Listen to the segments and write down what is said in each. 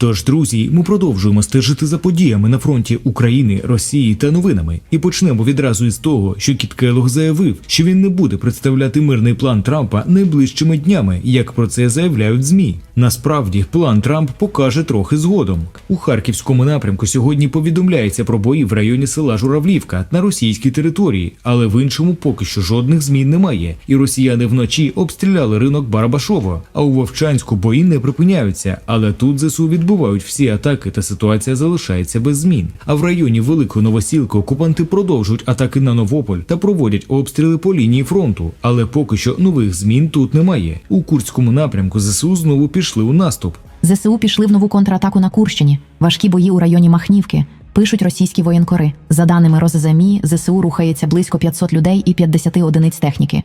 Тож, друзі, ми продовжуємо стежити за подіями на фронті України, Росії та новинами. І почнемо відразу із того, що Кіт Келлог заявив, що він не буде представляти мирний план Трампа найближчими днями, як про це заявляють ЗМІ. Насправді, план Трамп покаже трохи згодом. У харківському напрямку сьогодні повідомляється про бої в районі села Журавлівка на російській території, але в іншому поки що жодних змін немає. І росіяни вночі обстріляли ринок Барабашово. А у Вовчанську бої не припиняються. Але тут ЗСУ відбувають всі атаки, та ситуація залишається без змін. А в районі Великої Новосілки окупанти продовжують атаки на Новополь та проводять обстріли по лінії фронту. Але поки що нових змін тут немає. У Курському напрямку ЗСУ знову пішли у наступ. ЗСУ пішли в нову контратаку на Курщині. Важкі бої у районі Махнівки. Пишуть російські воєнкори. За даними Роззамі, ЗСУ рухається близько 500 людей і 50 одиниць техніки.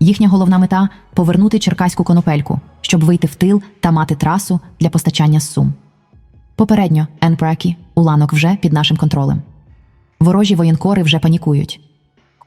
Їхня головна мета повернути черкаську конопельку, щоб вийти в тил та мати трасу для постачання з Сум. Попередньо Енпракі, Уланок вже під нашим контролем. Ворожі воєнкори вже паникуют.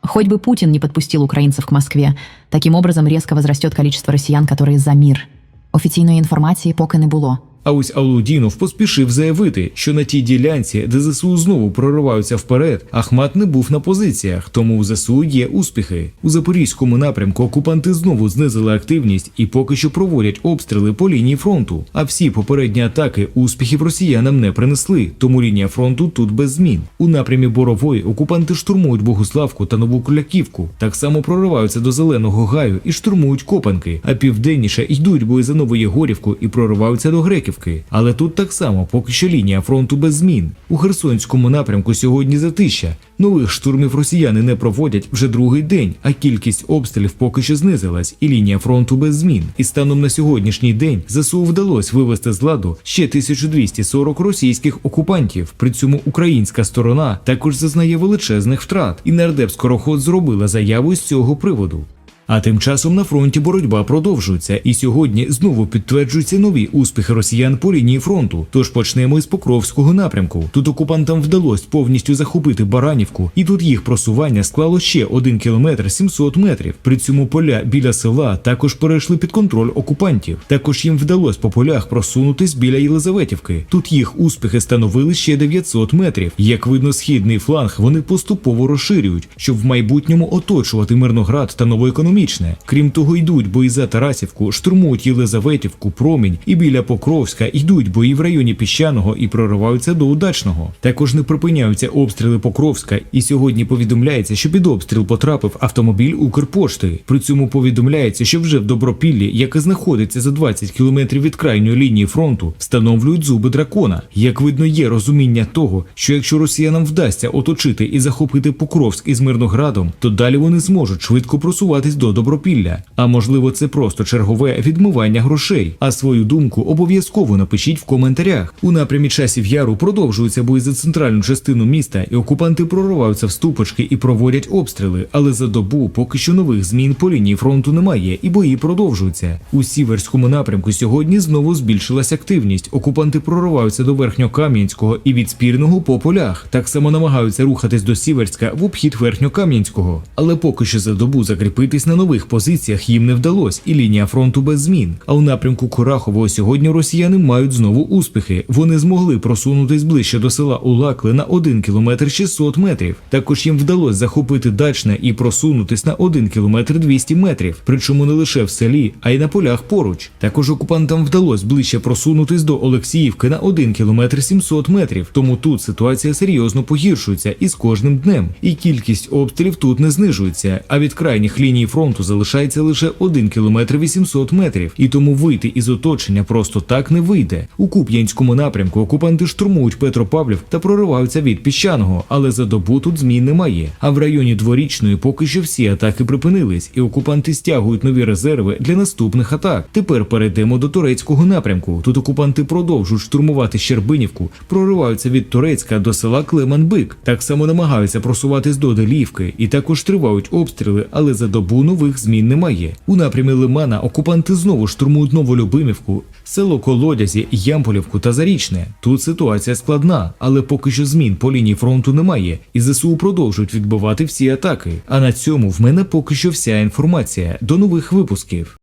Хоть бы Путин не подпустил украинцев к Москве, таким образом резко возрастет количество россиян, которые за мир. Офіційної інформації поки не було. А ось Алудінов поспішив заявити, що на тій ділянці, де ЗСУ знову прориваються вперед, Ахмат не був на позиціях, тому у ЗСУ є успіхи. У запорізькому напрямку окупанти знову знизили активність і поки що проводять обстріли по лінії фронту. А всі попередні атаки успіхів росіянам не принесли, тому лінія фронту тут без змін. У напрямі Борової окупанти штурмують Богуславку та Нову Кроляківку. Так само прориваються до Зеленого Гаю і штурмують Копанки, а південніше йдуть бої за Новоєгорівку і прориваються до Греківки. Але тут так само поки що лінія фронту без змін. У Херсонському напрямку сьогодні затища. Нових штурмів росіяни не проводять вже другий день, а кількість обстрілів поки що знизилась, і лінія фронту без змін. І станом на сьогоднішній день ЗСУ вдалося вивести з ладу ще 1240 російських окупантів. При цьому українська сторона також зазнає величезних втрат. І нардеп Скороход зробила заяву з цього приводу. А тим часом на фронті боротьба продовжується, і сьогодні знову підтверджуються нові успіхи росіян по лінії фронту. Тож почнемо із Покровського напрямку. Тут окупантам вдалося повністю захопити Баранівку, і тут їх просування склало ще 1 кілометр 700 метрів. При цьому поля біля села також перейшли під контроль окупантів. Також їм вдалося по полях просунутись біля Єлизаветівки. Тут їх успіхи становили ще 900 метрів. Як видно, східний фланг вони поступово розширюють, щоб в майбутньому оточувати Мирноград та новоекономічне. Крім того, йдуть бої за Тарасівку, штурмують Єлизаветівку, Промінь і біля Покровська йдуть бої в районі Піщаного і прориваються до Удачного. Також не припиняються обстріли Покровська, і сьогодні повідомляється, що під обстріл потрапив автомобіль Укрпошти. При цьому повідомляється, що вже в Добропіллі, яке знаходиться за 20 кілометрів від крайньої лінії фронту, встановлюють зуби дракона. Як видно, є розуміння того, що якщо росіянам вдасться оточити і захопити Покровськ із Мирноградом, то далі вони зможуть швидко просуватись до Добропілля. А можливо, це просто чергове відмивання грошей. А свою думку обов'язково напишіть в коментарях. У напрямі часів яру продовжуються бої за центральну частину міста, і окупанти прориваються в ступочки і проводять обстріли. Але за добу поки що нових змін по лінії фронту немає, і бої продовжуються. У сіверському напрямку сьогодні знову збільшилась активність. Окупанти прориваються до Верхньокам'янського і від спірного по полях. Так само намагаються рухатись до Сіверська в обхід Верхньокам'янського. Але поки що за добу закріпитись на нових позиціях їм не вдалось, і лінія фронту без змін. А у напрямку Курахового сьогодні росіяни мають знову успіхи. Вони змогли просунутись ближче до села Улакли на 1 кілометр 600 метрів. Також їм вдалося захопити дачне і просунутись на 1 кілометр 200 метрів. Причому не лише в селі, а й на полях поруч. Також окупантам вдалося ближче просунутись до Олексіївки на 1 кілометр 700 метрів. Тому тут ситуація серйозно погіршується із кожним днем. І кількість обстрілів тут не знижується. А від крайніх ліній фронту залишається лише 1 кілометр 800 метрів, і тому вийти із оточення просто так не вийде. У Куп'янському напрямку окупанти штурмують Петропавлів та прориваються від піщаного, але за добу тут змін немає. А в районі дворічної поки що всі атаки припинились, і окупанти стягують нові резерви для наступних атак. Тепер перейдемо до турецького напрямку. Тут окупанти продовжують штурмувати Щербинівку, прориваються від Турецька до села Клеманбик. Так само намагаються просуватись до Делівки, і також тривають обстріли, але за добу нових змін немає. У напрямі Лимана окупанти знову штурмують Новолюбимівку, село Колодязі, Ямполівку та Зарічне. Тут ситуація складна, але поки що змін по лінії фронту немає, і ЗСУ продовжують відбивати всі атаки. А на цьому в мене поки що вся інформація. До нових випусків.